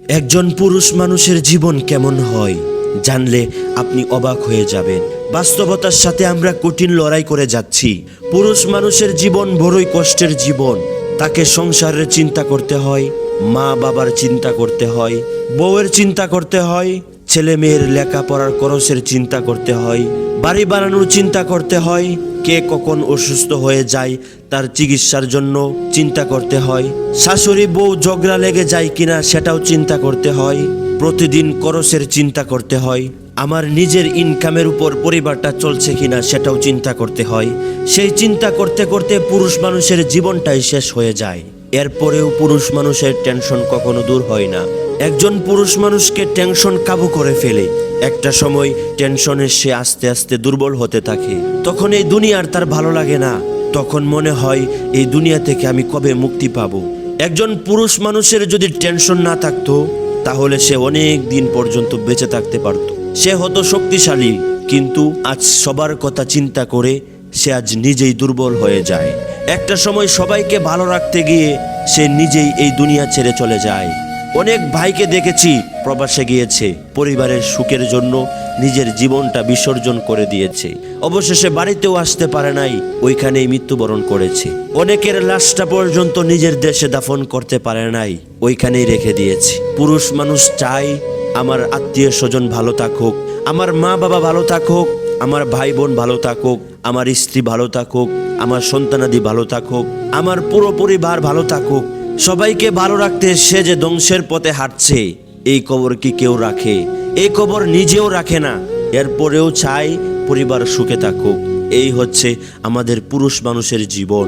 একজন পুরুষ মানুষের জীবন কেমন হয় জানলে আপনি অবাক হয়ে যাবেন। বাস্তবতার সাথে আমরা কঠিন লড়াই করে যাচ্ছি। পুরুষ মানুষের জীবন বড়ই কষ্টের জীবন। তাকে সংসারের চিন্তা করতে হয় মা বাবার চিন্তা করতে হয়, বউয়ের চিন্তা করতে হয় ছেলে মেয়ের লেখাপড়ার খরচের চিন্তা করতে হয়, বাড়ি বানানোর চিন্তা করতে হয়, কে কখন অসুস্থ হয়ে যায় তার চিকিৎসার জন্য চিন্তা করতে হয়, শাশুড়ি বউ ঝগড়া লেগে যায় কিনা সেটাও চিন্তা করতে হয়, প্রতিদিন খরচের চিন্তা করতে হয়, আমার নিজের ইনকামের উপর পরিবারটা চলছে কিনা সেটাও চিন্তা করতে হয়, সেই চিন্তা করতে করতে পুরুষ মানুষের জীবনটাই শেষ হয়ে যায়। এরপরেও পুরুষ মানুষের টেনশন কখনো দূর হয় না। একজন পুরুষ মানুষকে টেনশন কাবু করে ফেলে। একটা সময় টেনশনে সে আস্তে আস্তে দুর্বল হতে থাকে। তখন এই দুনিয়ার তার ভালো লাগে না। তখন মনে হয়, এই দুনিয়া থেকে আমি কবে মুক্তি পাব? একজন পুরুষ মানুষের যদি টেনশন না থাকতো, তাহলে সে অনেক দিন পর্যন্ত বেঁচে থাকতে পারত। সে হতো শক্তিশালী, কিন্তু আজ সবার কথা চিন্তা করে সে আজ নিজেই দুর্বল হয়ে যায়। একটা সময় সবাইকে ভালো রাখতে গিয়ে সে নিজেই এই দুনিয়া ছেড়ে চলে যায়। অনেক ভাইকে দেখেছি প্রবাসে গিয়েছে, পরিবারের সুখের জন্য নিজের জীবনটা বিসর্জন করে দিয়েছে। অবশেষে বাড়িতেও আসতে পারে নাই, ওইখানেই মৃত্যুবরণ করেছে। অনেকের লাশটা পর্যন্ত নিজের দেশে দাফন করতে পারে নাই, ওইখানেই রেখে দিয়েছে। পুরুষ মানুষ চায় আমার আত্মীয় স্বজন ভালো থাকুক, আমার মা বাবা ভালো থাকুক, আমার ভাই বোন ভালো থাকুক আমার স্ত্রী ভালো থাকুক, আমার সন্তানাদি ভালো থাকুক, আমার পুরো পরিবার ভালো থাকুক, সবাইকে ভালো রাখতে সে যে ধ্বংসের পথে হাঁটছে, এই কবর কি কেউ রাখে? এই কবর নিজেও রাখে না। এরপরেও চাই পরিবার সুখে থাকুক। এই হচ্ছে আমাদের পুরুষ মানুষের জীবন।